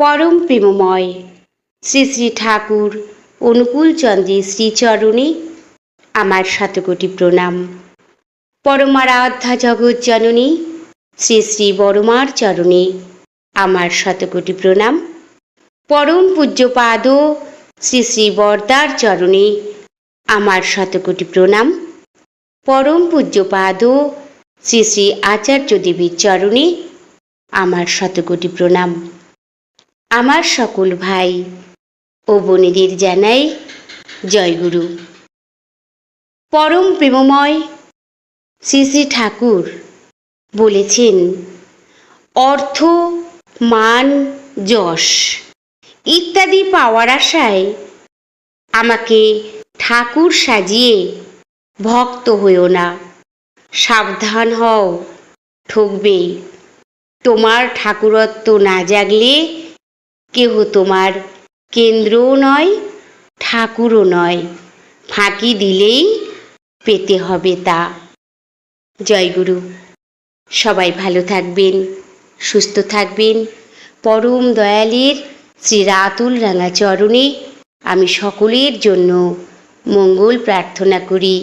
পরম প্রেমময়। শ্রী শ্রী ঠাকুর অনুকূল চন্দ্রের শ্রীচরণে আমার শতকোটি প্রণাম। পরমারাধ্যা জগৎ জননী, শ্রী শ্রী বড়মার চরণে আমার শতকোটি প্রণাম। পরম পূজ্যপাদ শ্রী শ্রী বরদার চরণে আমার শতকোটি প্রণাম। পরম পূজ্যপাদ শ্রী শ্রী আচার্য দেবীর চরণে আমার শতকোটি প্রণাম। আমার সকল ভাই ও বোনেদের জানাই জয়গুরু পরম প্রেমময় শ্রী শ্রী ঠাকুর বলেছেন, অর্থ, মান, যশ ইত্যাদি পাওয়ার আশায় আমাকে ঠাকুর সাজিয়ে ভক্ত হইও না। সাবধান হও, ঠকবে। তোমার ঠাকুরত্ব না জাগলে কেহ তোমার কেন্দ্রও নয়, ঠাকুরও নয়। ফাঁকি দিলেই পেতে হবে তা। জয়গুরু সবাই ভালো থাকবেন, সুস্থ থাকবেন। পরম দয়ালের শ্রী রাতুল রাঙা চরণে আমি সকলের জন্য মঙ্গল প্রার্থনা করি।